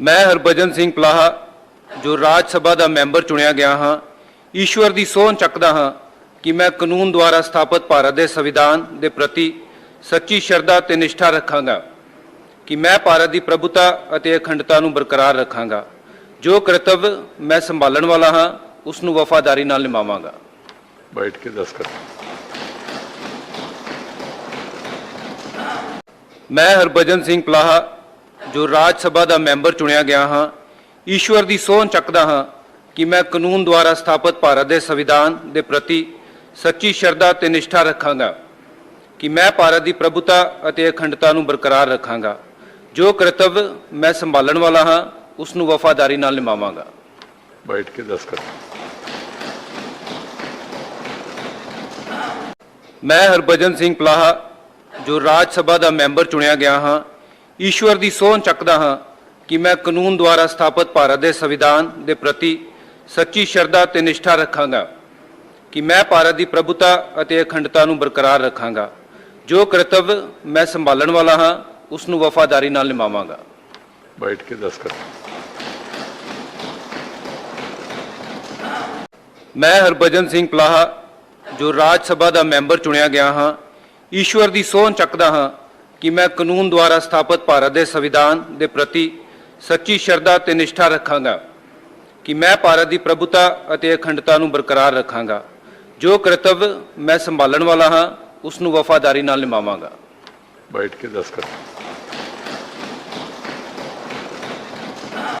ਮੈਂ ਹਰਭਜਨ ਸਿੰਘ ਪਲਾਹਾ ਜੋ ਰਾਜ ਸਭਾ ਦਾ ਮੈਂਬਰ ਚੁਣਿਆ ਗਿਆ ਹਾਂ ਈਸ਼ਵਰ ਦੀ ਸੋਹਣ ਚੱਕਦਾ ਹਾਂ ਕਿ ਮੈਂ ਕਾਨੂੰਨ ਦੁਆਰਾ ਸਥਾਪਿਤ ਭਾਰਤ ਦੇ ਸੰਵਿਧਾਨ ਦੇ ਪ੍ਰਤੀ ਸੱਚੀ ਸ਼ਰਧਾ ਤੇ ਨਿਸ਼ਠਾ ਰੱਖਾਂਗਾ ਕਿ ਮੈਂ ਭਾਰਤ ਦੀ ਪ੍ਰਭੂਤਾ ਅਤੇ ਅਖੰਡਤਾ ਨੂੰ ਬਰਕਰਾਰ ਰੱਖਾਂਗਾ। ਜੋ ਕਰਤੱਵ ਮੈਂ ਸੰਭਾਲਣ ਵਾਲਾ ਹਾਂ ਉਸ ਨੂੰ ਵਫਾਦਾਰੀ ਨਾਲ ਨਿਭਾਵਾਂਗਾ। ਬੈਠ ਕੇ ਦੱਸ ਕਰ। ਮੈਂ ਹਰਭਜਨ ਸਿੰਘ ਪਲਾਹਾ ਜੋ ਰਾਜ ਸਭਾ ਦਾ ਮੈਂਬਰ ਚੁਣਿਆ ਗਿਆ ਹਾਂ ਈਸ਼ਵਰ ਦੀ ਸੋਹ ਚੱਕਦਾ ਹਾਂ ਕਿ ਮੈਂ ਕਾਨੂੰਨ ਦੁਆਰਾ ਸਥਾਪਿਤ ਭਾਰਤ ਦੇ ਸੰਵਿਧਾਨ ਦੇ ਪ੍ਰਤੀ ਸੱਚੀ ਸ਼ਰਧਾ ਤੇ ਨਿਸ਼ਠਾ ਰੱਖਾਂਗਾ ਕਿ ਮੈਂ ਭਾਰਤ ਦੀ ਪ੍ਰਭੂਤਾ ਅਤੇ ਅਖੰਡਤਾ ਨੂੰ ਬਰਕਰਾਰ ਰੱਖਾਂਗਾ। ਜੋ ਕਰਤੱਵ ਮੈਂ ਸੰਭਾਲਣ ਵਾਲਾ ਹਾਂ ਉਸ ਨੂੰ ਵਫਾਦਾਰੀ ਨਾਲ ਨਿਭਾਵਾਂਗਾ। ਬੈਠ ਕੇ ਦਸਤਖਤ ਮੈਂ ਹਰਭਜਨ ਸਿੰਘ ਪਲਾਹਾ ਜੋ ਰਾਜ ਸਭਾ ਦਾ ਮੈਂਬਰ ਚੁਣਿਆ ਗਿਆ ਹਾਂ ਈਸ਼ਵਰ ਦੀ ਸੋਹਣ ਚੱਕਦਾ ਹਾਂ ਕਿ ਮੈਂ ਕਾਨੂੰਨ ਦੁਆਰਾ ਸਥਾਪਿਤ ਭਾਰਤ ਦੇ ਸੰਵਿਧਾਨ ਦੇ ਪ੍ਰਤੀ ਸੱਚੀ ਸ਼ਰਧਾ ਤੇ ਨਿਸ਼ਠਾ ਰੱਖਾਂਗਾ ਕਿ ਮੈਂ ਭਾਰਤ ਦੀ ਪ੍ਰਭੂਤਾ ਅਤੇ ਅਖੰਡਤਾ ਨੂੰ ਬਰਕਰਾਰ ਰੱਖਾਂਗਾ। ਜੋ ਕਰਤੱਵ ਮੈਂ ਸੰਭਾਲਣ ਵਾਲਾ ਹਾਂ ਉਸ ਨੂੰ ਵਫਾਦਾਰੀ ਨਾਲ ਨਿਭਾਵਾਂਗਾ। ਬੈਠ ਕੇ ਦੱਸ ਕਰ। ਮੈਂ ਹਰਭਜਨ ਸਿੰਘ ਪਲਾਹਾ ਜੋ ਰਾਜ ਸਭਾ ਦਾ ਮੈਂਬਰ ਚੁਣਿਆ ਗਿਆ ਹਾਂ ਈਸ਼ਵਰ ਦੀ ਸੋਹਣ ਚੱਕਦਾ ਹਾਂ ਕਿ ਮੈਂ ਕਾਨੂੰਨ ਦੁਆਰਾ ਸਥਾਪਿਤ ਭਾਰਤ ਦੇ ਸੰਵਿਧਾਨ ਦੇ ਪ੍ਰਤੀ ਸੱਚੀ ਸ਼ਰਧਾ ਤੇ ਨਿਸ਼ਠਾ ਰੱਖਾਂਗਾ, ਕਿ ਮੈਂ ਭਾਰਤ ਦੀ ਪ੍ਰਭੂਤਾ ਅਤੇ ਅਖੰਡਤਾ ਨੂੰ ਬਰਕਰਾਰ ਰੱਖਾਂਗਾ। ਜੋ ਕਰਤੱਵ ਮੈਂ ਸੰਭਾਲਣ ਵਾਲਾ ਹਾਂ, ਉਸ ਨੂੰ ਵਫਾਦਾਰੀ ਨਾਲ ਨਿਭਾਵਾਂਗਾ। ਬੈਠ ਕੇ ਦੱਸ ਕਰ।